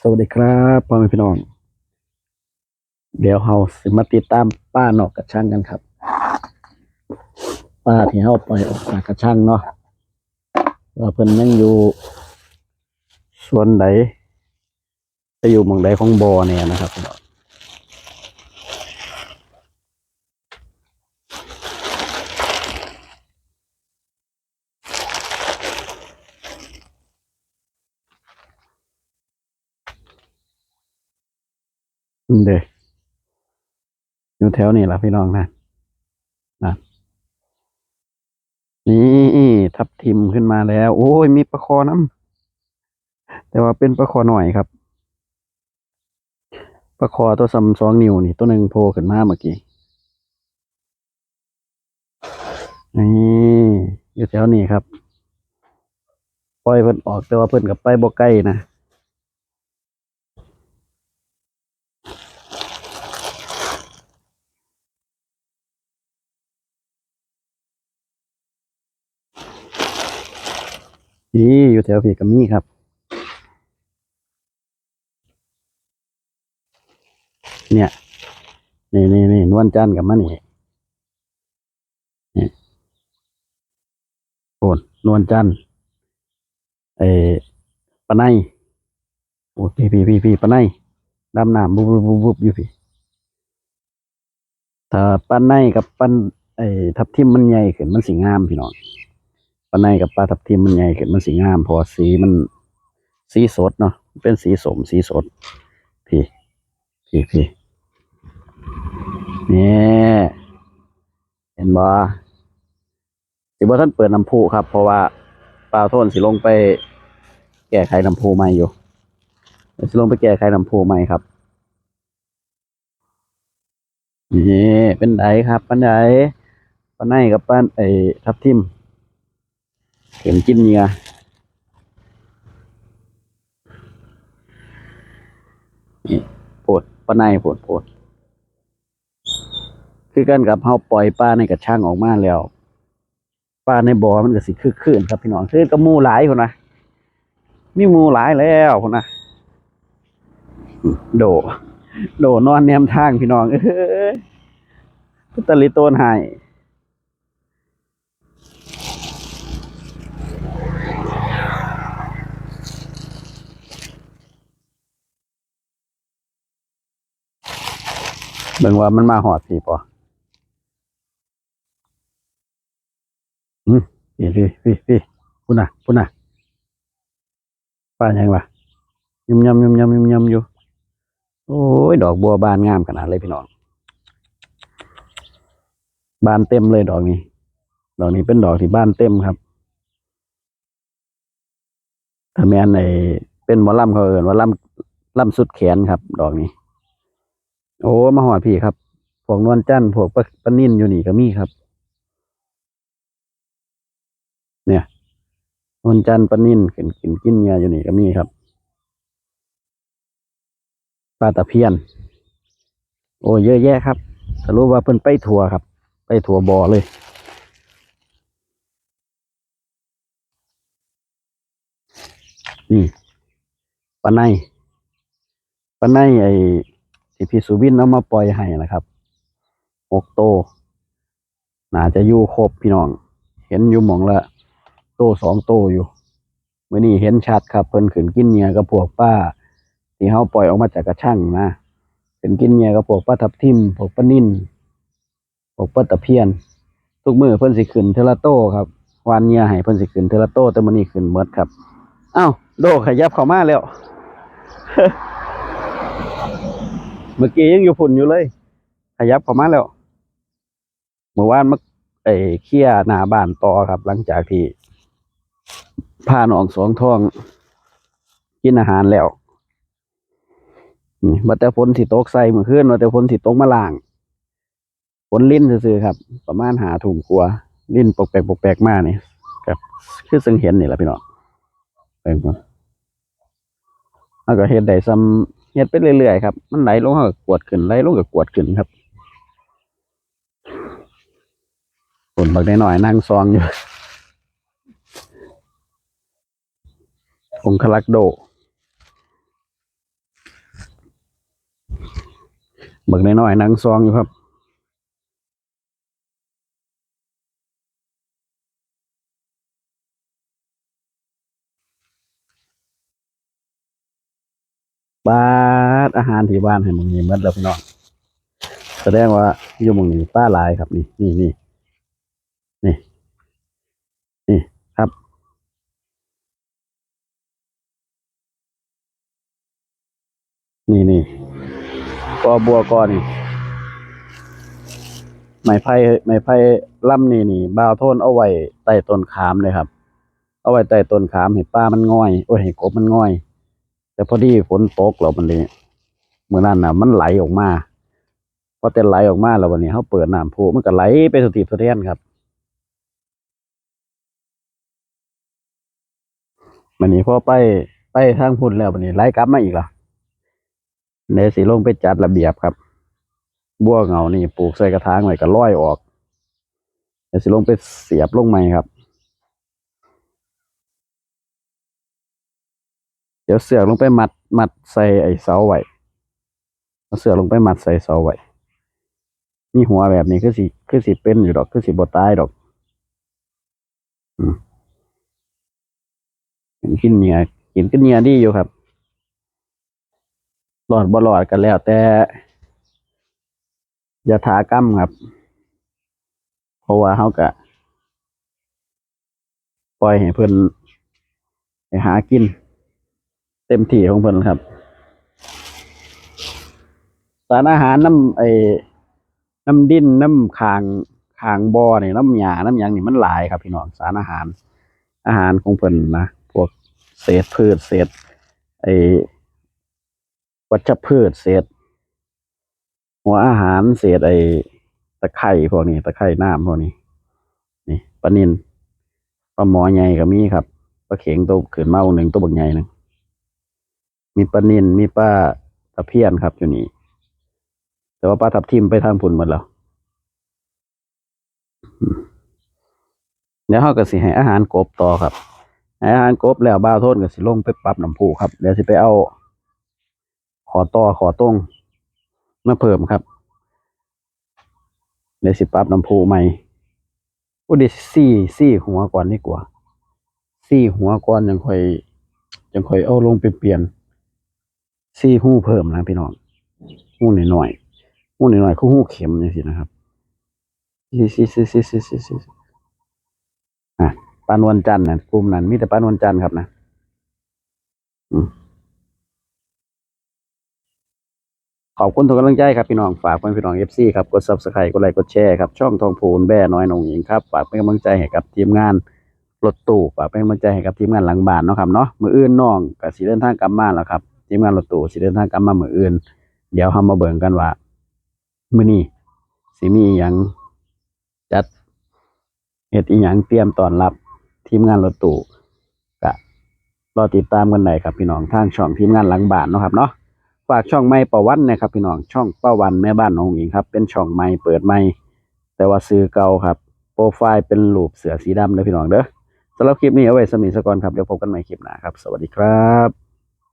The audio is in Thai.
สวัสดีครับพ่อแม่พี่น้อง เดี๋ยวเราสิมาติดตามป้านอกกระช่างกันครับ ป้าที่เราปล่อยออกจากกระช่างเนาะว่าเพิ่นยังอยู่ส่วนใดจะอยู่หมองใดของบ่อเนี่ยนะครับพี่น้อง เด้ออยู่แถวนี้ล่ะพี่น้องนะนะนี่ทับทิมขึ้นมาแล้ว โอ้ยมีปลาคอน้ำแต่ว่าเป็นปลาคอหน่อยครับปลาคอตัวซ้ำสองนิ้วนี่ตัวหนึ่งโผล่ขึ้นมาเมื่อกี้นี่อยู่แถวนี้ครับ ปล่อยเพิ่นออกแต่ว่าเพิ่นกับไปบ่ใกล้นะ นี่อยู่แถวพี่กับมี่ครับเนี่ย นี่นี่นี่นวลจันทร์กับมันนี่นี่โอนนวลจันทร์เออปะไนโอ้พี่พี่พี่พี่ปะไนดำน้ำบุบบุบบุบบุบอยู่พี่ถ้าปลาไนกับปันไอ้ทับทิมมันใหญ่ขึ้นมันสีงามพี่น้อง ลาไนกับปลาทับทิมมันใหญ่ขึ้นมันสีงาม พอสีมันสีสดเนาะเป็นสีสมสีสด พี่ พี่พี่นี่เห็นบ่สิบ่ท่านเปิดน้ำพุครับ เพราะว่าปลาโทนสิลงไป แก้ไขน้ำพุใหม่อยู่เดี๋ยวสิลงไปแก้ไขน้ำพุใหม่ครับนี่เป็นไดครับปันไดปันไนกับปันไอทับทิม เข็มจิ้นเหงียนี่โปวดปันไนโปวดโปวดคือกันกับเฮาปล่อยปลาในกระช่างออกมาแล้วปลาในบ่อมันก็สิคือคืนครับพี่น้องคือกับหมูหลายคนนะมีมูหลายแล้วคนนะโด โดนอนแนมทางพี่น้องเอ้ยพุตลิโตนห้เบิ่งว่ามันมาหอดพี่ปออืมพี่พี่พี่พี่พุ่นน่ะพุ่นน่ะป้ายังวะยุ่มยำยุ่มยำยุ่มยำอยู่ โอ้ย ดอกบัวบานงามขนาดเลยพี่น้อง บานเต็มเลยดอกนี้ ดอกนี้เป็นดอกที่บานเต็มครับถ้าแม่นในเป็นหมอลำเขาเอ่นว่าลำล่ำสุดแขนครับ ดอกนี้ โอ้ มาหอดพี่ครับพวกนวลจันทร์พวกปะปะนิ่นอยู่นี่ก็มีครับ เนี่ยนวลจันทร์ปะนิ่นกินกินกินเนียอยู่นี่ก็มีครับปลาตะเพียน โอ้เยอะแยะครับสรุปว่าเพิ่นไปทัวครับ ไปทัวบ่อเลย นี่ปลาในปลาในไอ ที่พี่สุวินเอามาปล่อยให้นะครับหกโต น่าจะอยู่ครบพี่น้อง เห็นอยู่หมองละโตสองโตอยู่เมื่อนี้เห็นชัดครับเพิ่นขึ้นกินเหนียกับพวกป้า ที่เขาปล่อยออกมาจากกระช่างนะเป็นกินเหนียกับพวกปลาทับทิมพวกปลานิ่นพวกปลาตะเพียน ทุกมือเพิ่นสิขึ้นเทละโตครับวานเหนียให้เพิ่นสิขึ้นเทละโตแต่มื้อนี้ขึ้นเมดครับอ้าวโดขยับเข้ามาแล้ว เมื่อกี้ยังอยู่ฝุ่นอยู่เลย ขยับเข้ามาแล้วเมื่อวานมาไอ้เคลียร์หน้าบ้านต่อครับ หลังจากที่พาน้องสองท้องกินอาหารแล้วนี่ว่าแต่ฝนสิตกใส่เมื่อคืนว่าแต่ฝนสิตกมาล่างฝนลิ้นซื่อครับ ประมาณหาถุงกลัว ลิ้นปกแปลกปกแปลกมากนี่ครับคือซึ่งเห็นนี่แหละพี่น้องเบิ่งมาแล้วก็เฮ็ดได้ซ้ำ เฮ็ดไปเรื่อยๆครับ มันไหลลงก็กวดขึ้นไหลลงก็กวดขึ้นครับฝนบักได้หน่อยนั่งซองอยู่องคลักโดบิกน้อยนั่งซองอยู่ครับบา อาหารที่บ้านให้มึงนี่หมดแล้วพี่น้องแสดงว่าอยู่มึงนี่ป้าลายครับนี่นี่นี่นี่นี่ครับ นี่นี่กอบัวกอนี่ไม้ไผ่ไม้ไผ่ล่ำนี่นี่บ่าวโทนเอาไว้ใต้ต้นขามเลยครับ เอาไว้ใต้ต้นขามให้ป้ามันง่อย โอ้ยให้กบมันง่อย แต่พอดีฝนตกแล้วมันเลย เมื่อนั้นน่ะ มันไหลออกมาพอแต่ไหลออกมาแล้ววันนี้เขาเปิดน้ำพุมันก็ไหลไปสุดทีสุดเทียนครับวันนี้พอไปไปทางพุ่นแล้ววันนี้ไหลกลับมาอีกแล้วเนสีลงไปจัดระเบียบครับ บัวเงานี่ปลูกใส่กระถางไว้ก็ร้อยออกเดี๋ยวสิลงไปเสียบลงใหม่ครับเดี๋ยวเสือกลงไปมัดมัดใส่ไอ้เสาไว้ เอาเสือลงไปมัดใส่เสาไว้มีหัวแบบนี้คือสิคือสิเป็นอยู่ดอกคือสิบ่ตายดอกอืมกินเนียกินก็เนียดีอยู่ครับหลอดบ่หลอดกันแล้ว แต่อย่าถากรรมครับ เพราะว่าเขากะปล่อยให้เพิ่นไปหากิน เต็มที่ของเพิ่นครับ สารอาหารน้ำไอ้น้ำดินน้ำคางคางบ่อนี่ยน้ำหญ้าน้ำหยังนี่มันหลายครับพี่น้องสารอาหาร อาหารของเพิ่นนะพวกเศษพืชเศษไอ้วัชพืชเศษ หัวอาหารเศษไอ้ตะไคร่พวกนี้ตะไคร่น้ำพวกนี้ นี่ปลานินปลาหมอใหญ่ก็มีครับปลาเข็งตัวขืนเมาหนึ่งตัวบักใหญ่หนึ่งมีปลานินมีปลาตะเพียนครับอยู่นี่ แต่ว่าปลาทับทิมไปทางพุ่นหมดแล้วเดี๋ยวเขาก็สิให้อาหารกบต่อครับให้อาหารกบแล้วบ้าโทษก็สิลงไปปรับน้ำพุครับเดี๋ยวสิไปเอา ขอต่อขอตรงมาเพิ่มครับเดี๋ยวสิปรับน้ำพุใหม่โอ้ดี๋ยวสี่สี่หัวก่อนดีกว่าสี่หัวก่อนยังค่อยยังค่อยเอาลงไปเปลี่ยนสี่หู้เพิ่มนะพี่น้องหู้หน่อยๆ หู้หน่อยๆคือหูเข็มนี่สินะครับสี่สี่สี่สี่สี่สี่สี่อะปานวนจันทร์นะกลุ่มนั้น มีแต่ปานวนจันทร์ครับนะขอบคุณทุกกำลังใจครับพี่น้องฝากเพื่อนพี่น้องเอฟซีครับกดซับสไครต์กดไลค์กดแชร์ครับช่องทองพูนแบ่น้อยหนองหญิงครับฝากเป็นกำลังใจให้กับทีมงานรถตู้ฝากเป็นกำลังใจให้กับทีมงานหลังบ้านเนาะครับเนาะมืออื่นน้องกับสีเดินทางกลับมาแล้วครับทีมงานรถตู้สีเดินทางกลับมามืออื่น เดี๋ยวเรามาเบิ่งกันว่า มื้อนี้สิมีอหยังจัดเฮ็ดอีหยังเตรียมต้อนรับทีมงานรถตู้ก็รอติดตามกันได้ครับพี่น้องทางช่องทีมงานหลังบ้านเนาะครับเนาะฝากช่องไม่ประวันนะครับพี่น้องช่องป้าวันแม่บ้านน้องหญิงครับเป็นช่องใหม่เปิดใหม่แต่ว่าซื้อเก่าครับ โปรไฟล์เป็นรูปเสือสีดำเลยพี่น้องเด้อสำหรับคลิปนี้เอาไว้สมิสกอนครับเดี๋ยวพบกันใหม่คลิปหน้าครับ สวัสดีครับ